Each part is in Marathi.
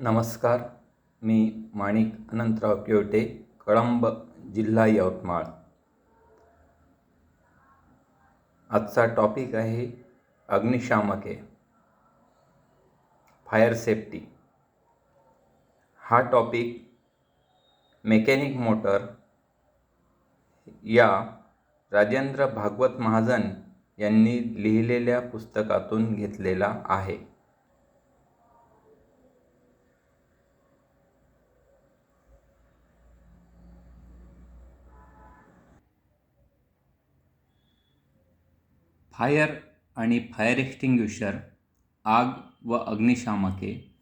नमस्कार मी माणिक अनंतराव केवटे कळंब जिल्हा यवतमाळ. आजचा टॉपिक आहे अग्निशामके फायर सेफ्टी हा टॉपिक मेकॅनिक मोटर या राजेंद्र भागवत महाजन यांनी लिहिलेल्या पुस्तकातून घेतलेला आहे. फायर आणि फायर एक्स्टिंग्विशर आग व अग्निशामके.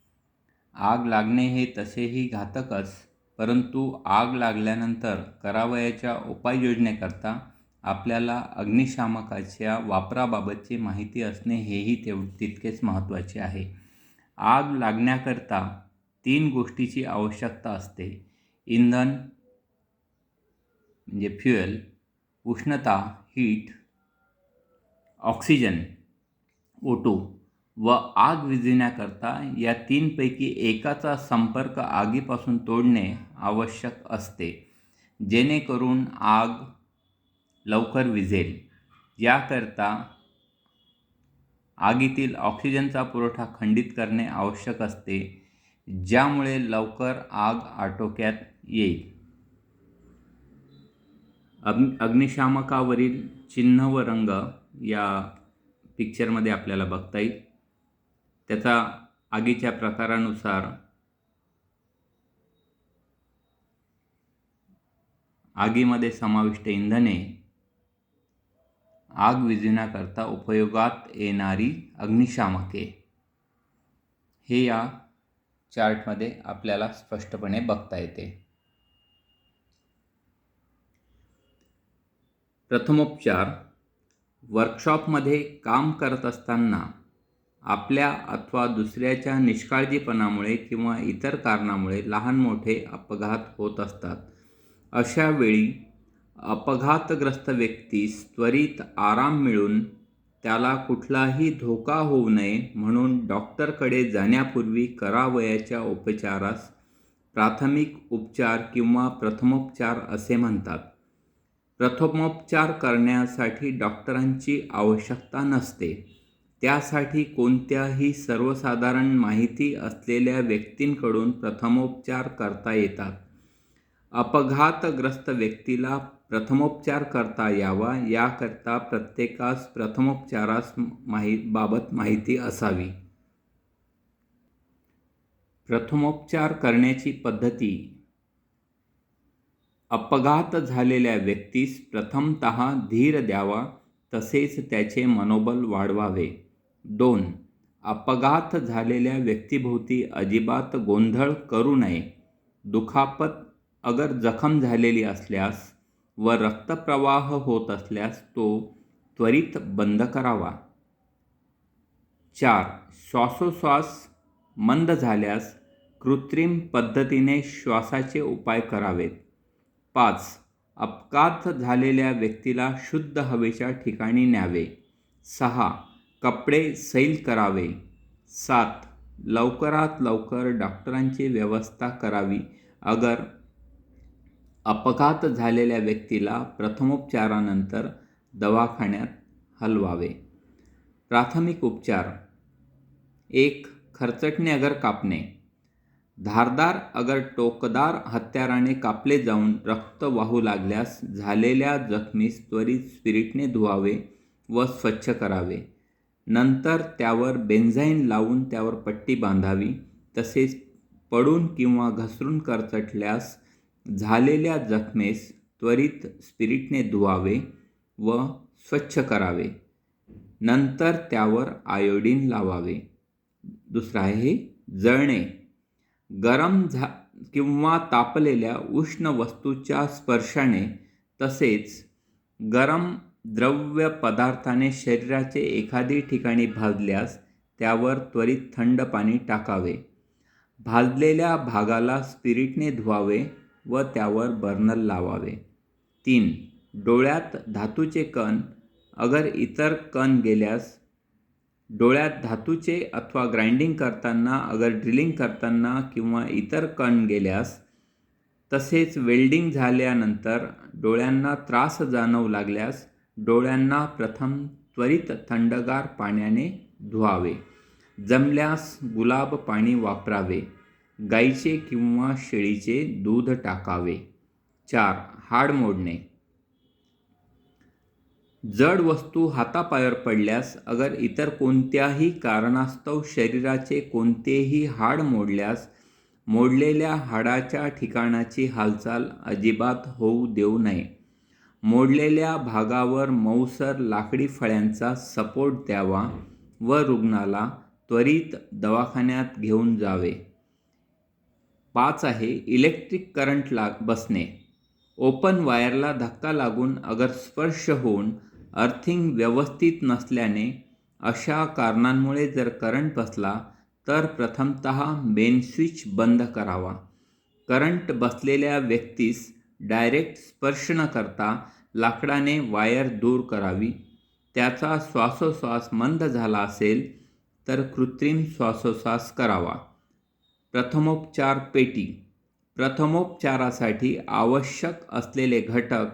आग लागणे हे तसेही घातकच परंतु आग लागल्यानंतर करावयाच्या उपाययोजनेकरता आपल्याला अग्निशामकाच्या वापराबाबतची माहिती असणे हेही तेव तितकेच महत्त्वाचे आहे. आग लागण्याकरता तीन गोष्टीची आवश्यकता असते. इंधन म्हणजे फ्युएल उष्णता हीट ऑक्सिजन ओटो व आग विझविण्याकरता या तीनपैकी एकाचा संपर्क आगीपासून तोडणे आवश्यक असते जेणेकरून आग लवकर विझेल. याकरता आगीतील ऑक्सिजनचा पुरवठा खंडित करणे आवश्यक असते ज्यामुळे लवकर आग आटोक्यात येईल. अग्नि अग्निशामकावरील चिन्ह व रंग या पिक्चरमध्ये आपल्याला बघता येईल. त्याचा आगीच्या प्रकारानुसार आगीमध्ये समाविष्ट इंधने आग विझविण्याकरता उपयोगात येणारी अग्निशामके. हे या चार्टमध्ये आपल्याला स्पष्टपणे बघता येते. प्रथमोपचार वर्कशॉपमध्ये काम करत असताना आपल्या अथवा दुसऱ्याच्या निष्काळजीपणामुळे किंवा इतर कारणामुळे लहान मोठे अपघात होत असतात. अशा वेळी अपघातग्रस्त व्यक्तीस त्वरित आराम मिळून त्याला कुठलाही धोका होऊ नये म्हणून डॉक्टरकडे जाण्यापूर्वी करावयाच्या उपचारास प्राथमिक उपचार किंवा प्रथमोपचार असे म्हणतात. प्रथमोपचार करण्यासाठी डॉक्टरांची आवश्यकता नसते. त्यासाठी कोणत्याही सर्वसाधारण माहिती असलेल्या व्यक्तींकडून प्रथमोपचार करता येतात. अपघातग्रस्त व्यक्तीला प्रथमोपचार करता यावा याकरता प्रत्येकास प्रथमोपचारास माही बाबत माहिती असावी. प्रथमोपचार करण्याची पद्धती अपघात झालेल्या व्यक्तीस प्रथमत धीर द्यावा तसेच त्याचे मनोबल वाढवावे. दोन अपघात झालेल्या व्यक्तीभोवती अजिबात गोंधळ करू नये. दुखापत अगर जखम झालेली असल्यास व रक्तप्रवाह होत असल्यास तो त्वरित बंद करावा. चार श्वासोश्वास मंद झाल्यास कृत्रिम पद्धतीने श्वासाचे उपाय करावेत. पाच. अपघात झालेल्या व्यक्तीला शुद्ध हवेच्या ठिकाणी न्यावे. सहा. कपडे सैल करावे. सात. लवकरात लवकर डॉक्टरांची व्यवस्था करावी. अगर अपघात झालेल्या व्यक्तीला प्रथमोपचारानंतर दवाखान्यात हलवावे. प्राथमिक उपचार. एक. खरचटणे अगर कापणे. धारदार अगर टोकदार हत्याराने कापले जाऊन रक्त वाहू लागल्यास झालेल्या जखमीस त्वरित स्पिरिटने धुवावे व स्वच्छ करावे. नंतर त्यावर बेन्झाईन लावून त्यावर पट्टी बांधावी. तसेच पडून किंवा घसरून करचटल्यास झालेल्या जखमेस त्वरित स्पिरिटने धुवावे व स्वच्छ करावे. नंतर त्यावर आयोडीन लावावे. दुसरं आहे जळणे. गरम झा किंवा तापलेल्या उष्ण वस्तूच्या स्पर्शाने तसेच गरम द्रव्य पदार्थाने शरीराचे एखादी ठिकाणी भाजल्यास त्यावर त्वरित थंड पाणी टाकावे. भाजलेल्या भागाला स्पिरिटने धुवावे व त्यावर बर्नर लावावे. तीन. डोळ्यात धातूचे कण. अगर इतर कण गेल्यास डोळ्यात धातूचे अथवा ग्राइंडिंग करताना अगर ड्रिलिंग करताना किंवा इतर कण गेल्यास तसेच वेल्डिंग झाल्यानंतर डोळ्यांना त्रास जाणवू लागल्यास डोळ्यांना प्रथम त्वरित थंडगार पाण्याने धुवावे. जमल्यास गुलाब पाणी वापरावे. गाईचे किंवा शेळीचे दूध टाकावे. चार हाड मोडणे. जड वस्तू हातापायावर पडल्यास अगर इतर कोणत्याही कारणास्तव शरीराचे कोणतेही हाड मोडल्यास मोडलेल्या हाडाच्या ठिकाणाची हालचाल अजिबात होऊ देऊ नये. मोडलेल्या भागावर मऊसर लाकडी फळ्यांचा सपोर्ट द्यावा व रुग्णाला त्वरित दवाखान्यात घेऊन जावे. पाच आहे इलेक्ट्रिक करंट लाग बसणे. ओपन वायरला धक्का लागून अगर स्पर्श होऊन अर्थिंग व्यवस्थित नसल्याने अशा कारणांमुळे जर करंट बसला तर प्रथमत मेन स्विच बंद करावा. करंट बसलेल्या व्यक्तीस डायरेक्ट स्पर्श न करता लाकडाने वायर दूर करावी. त्याचा श्वासोश्वास मंद झाला असेल तर कृत्रिम श्वासोश्वास करावा. प्रथमोपचार पेटी. प्रथमोपचारासाठी आवश्यक असलेले घटक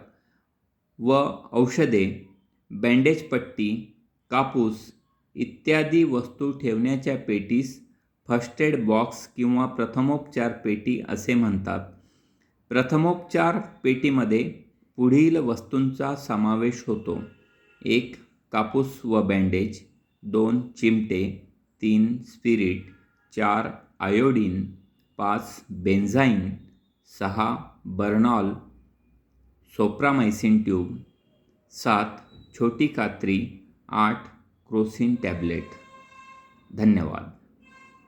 व औषधे बँडेज पट्टी कापूस इत्यादी वस्तू ठेवण्याच्या पेटीस फर्स्ट एड बॉक्स किंवा प्रथमोपचार पेटी असे म्हणतात. प्रथमोपचार पेटीमध्ये पुढील वस्तूंचा समावेश होतो. एक कापूस व बँडेज. दोन चिमटे. तीन स्पिरिट. चार आयोडीन. पाच बेन्झाईन सहा बर्नॉल. सोप्रामायसिन ट्यूब. सात छोटी कात्री आठ क्रोसिन टॅबलेट. धन्यवाद.